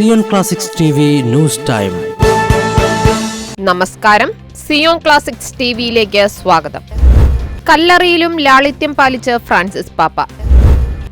Zion classics news time. നമസ്കാരം. Zion classics T വിയിലേക്ക് സ്വാഗതം. കല്ലറിയിലും ലാളിത്യം പാലിച്ച് ഫ്രാൻസിസ് പാപ്പ.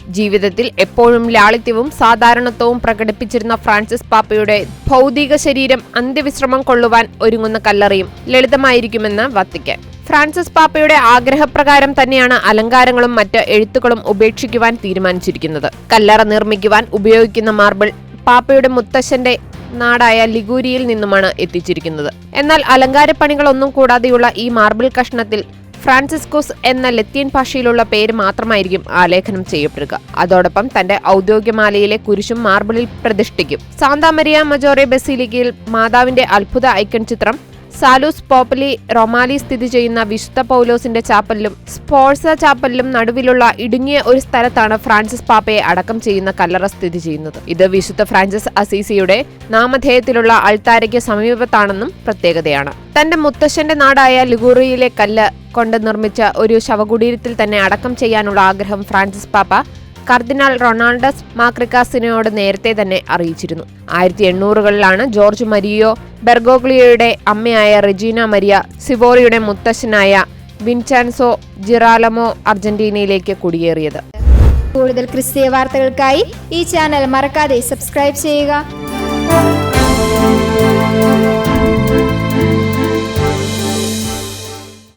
ജീവിതത്തിൽ എപ്പോഴും ലാളിത്യവും സാധാരണത്വവും പ്രകടിപ്പിച്ചിരുന്ന ഫ്രാൻസിസ് പാപ്പയുടെ ഭൗതിക ശരീരം അന്ത്യവിശ്രമം കൊള്ളുവാൻ ഒരുങ്ങുന്ന കല്ലറിയും ലളിതമായിരിക്കുമെന്ന് വത്തിക്കാൻ. ഫ്രാൻസിസ് പാപ്പയുടെ ആഗ്രഹപ്രകാരം തന്നെയാണ് അലങ്കാരങ്ങളും മറ്റ് എഴുത്തുകളും ഉപേക്ഷിക്കുവാൻ തീരുമാനിച്ചിരിക്കുന്നത്. കല്ലറ നിർമ്മിക്കുവാൻ ഉപയോഗിക്കുന്ന മാർബിൾ പാപ്പയുടെ മുത്തശ്ശന്റെ നാടായ ലിഗൂരിയിൽ നിന്നുമാണ് എത്തിച്ചിരിക്കുന്നത്. എന്നാൽ അലങ്കാരപ്പണികളൊന്നും കൂടാതെയുള്ള ഈ മാർബിൾ കഷ്ണത്തിൽ ഫ്രാൻസിസ്കോസ് എന്ന ലത്തീൻ ഭാഷയിലുള്ള പേര് മാത്രമായിരിക്കും ആലേഖനം ചെയ്യപ്പെടുക. അതോടൊപ്പം തന്റെ ഔദ്യോഗികമാലയിലെ കുരിശും മാർബിളിൽ പ്രതിഷ്ഠിക്കും. സാന്താമരിയ മജോറെ ബസീലിക്കയിൽ മാതാവിന്റെ അത്ഭുത ഐക്കൺ ചിത്രം സാലൂസ് പോപ്പലി റൊമാലി സ്ഥിതി ചെയ്യുന്ന വിശുദ്ധ പൗലോസിന്റെ ചാപ്പലിലും സ്പോർട്സ ചാപ്പലിലും നടുവിലുള്ള ഇടുങ്ങിയ ഒരു സ്ഥലത്താണ് ഫ്രാൻസിസ് പാപ്പയെ അടക്കം ചെയ്യുന്ന കല്ലറ സ്ഥിതി ചെയ്യുന്നത്. ഇത് വിശുദ്ധ ഫ്രാൻസിസ് അസീസിയുടെ നാമധേയത്തിലുള്ള അൾത്താരയ്ക്ക് സമീപത്താണെന്നും പ്രത്യേകതയാണ്. തന്റെ മുത്തശ്ശന്റെ നാടായ ലിഗൂറിയിലെ കല്ല് കൊണ്ട് നിർമ്മിച്ച ഒരു ശവകുടീരത്തിൽ തന്നെ അടക്കം ചെയ്യാനുള്ള ആഗ്രഹം ഫ്രാൻസിസ് പാപ്പ കർദിനാൾ റൊണാൾഡസ് മാക്രിക്കാസിനോട് നേരത്തെ തന്നെ അറിയിച്ചിരുന്നു. ആയിരത്തി എണ്ണൂറുകളിലാണ് ജോർജ് മരിയോ ബെർഗോഗ്ലിയോയുടെ അമ്മയായ റെജീന മരിയ സിവോറിയുടെ മുത്തശ്ശനായ വിൻചാൻസോ ജിറാലമോ അർജന്റീനയിലേക്ക് കുടിയേറിയത്. കൂടുതൽ ക്രിസ്തീയ വാർത്തകൾക്കായി ഈ ചാനൽ മറക്കാതെ സബ്സ്ക്രൈബ് ചെയ്യുക.